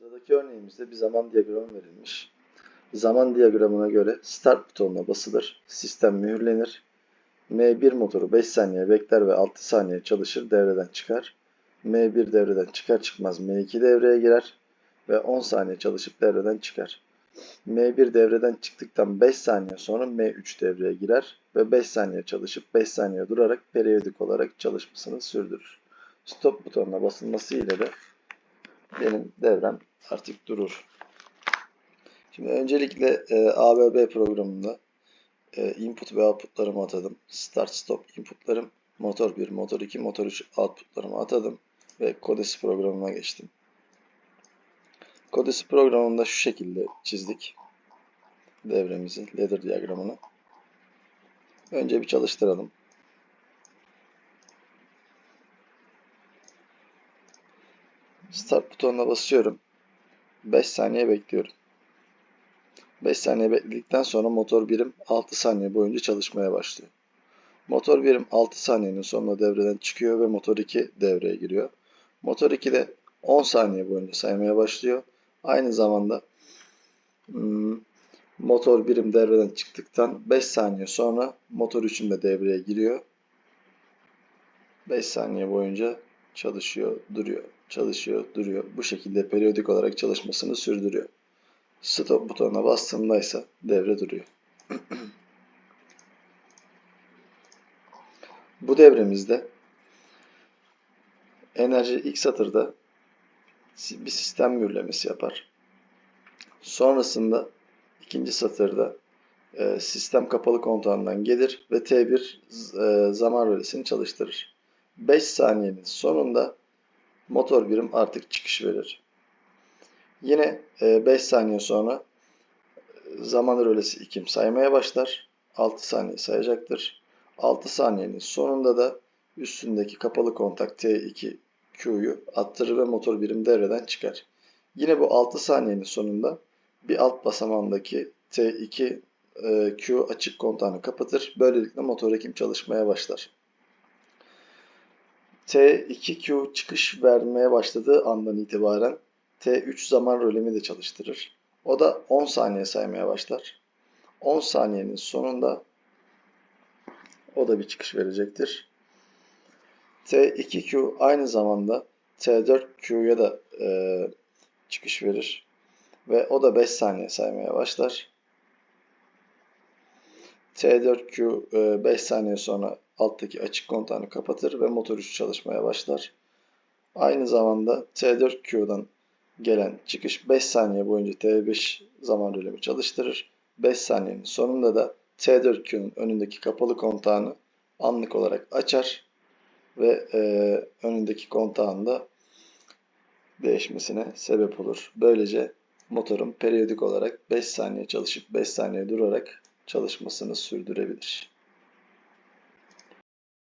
Sıradaki örneğimizde bir zaman diyagramı verilmiş. Zaman diyagramına göre start butonuna basılır, sistem mühürlenir. M1 motoru 5 saniye bekler ve 6 saniye çalışır, devreden çıkar. M1 devreden çıkar çıkmaz M2 devreye girer ve 10 saniye çalışıp devreden çıkar. M1 devreden çıktıktan 5 saniye sonra M3 devreye girer ve 5 saniye çalışıp 5 saniye durarak periyodik olarak çalışmasını sürdürür. Stop butonuna basılması ile de benim devrem artık durur. Şimdi öncelikle e, ABB programında e, input ve outputlarımı atadım. Start stop inputlarım motor 1, motor 2, motor 3 outputlarımı atadım ve Codesi programına geçtim. Codesi programında şu şekilde çizdik devremizi, ladder diyagramını. Önce bir çalıştıralım. Start butonuna basıyorum. 5 saniye bekliyorum. 5 saniye bekledikten sonra motor birim 6 saniye boyunca çalışmaya başlıyor. Motor birim 6 saniyenin sonunda devreden çıkıyor ve motor 2 devreye giriyor. Motor 2 de 10 saniye boyunca saymaya başlıyor. Aynı zamanda hmm, motor birim devreden çıktıktan 5 saniye sonra motor 3'ün de devreye giriyor. 5 saniye boyunca çalışıyor, duruyor, çalışıyor, duruyor. Bu şekilde periyodik olarak çalışmasını sürdürüyor. Stop butonuna bastığımda ise devre duruyor. Bu devremizde enerji ilk satırda bir sistem mühürlemesi yapar. Sonrasında ikinci satırda e, sistem kapalı kontağından gelir ve T1 e, zaman rölesini çalıştırır. 5 saniyenin sonunda motor birim artık çıkış verir. Yine 5 e, saniye sonra zaman rölesi 2 saymaya başlar. 6 saniye sayacaktır. 6 saniyenin sonunda da üstündeki kapalı kontak T2 Q'yu attırır ve motor birim devreden çıkar. Yine bu 6 saniyenin sonunda bir alt basamandaki T2 e, açık kontağını kapatır. Böylelikle motor ekim çalışmaya başlar. T2Q çıkış vermeye başladığı andan itibaren T3 zaman rolemi de çalıştırır. O da 10 saniye saymaya başlar. 10 saniyenin sonunda o da bir çıkış verecektir. T2Q aynı zamanda T4Q'ya da e, çıkış verir. Ve o da 5 saniye saymaya başlar. T4Q 5 e, saniye sonra alttaki açık kontağını kapatır ve motor 3 çalışmaya başlar. Aynı zamanda T4Q'dan gelen çıkış 5 saniye boyunca T5 zaman rölemi çalıştırır. 5 saniyenin sonunda da T4Q'nun önündeki kapalı kontağını anlık olarak açar ve e, önündeki kontağın da değişmesine sebep olur. Böylece motorun periyodik olarak 5 saniye çalışıp 5 saniye durarak çalışmasını sürdürebilir.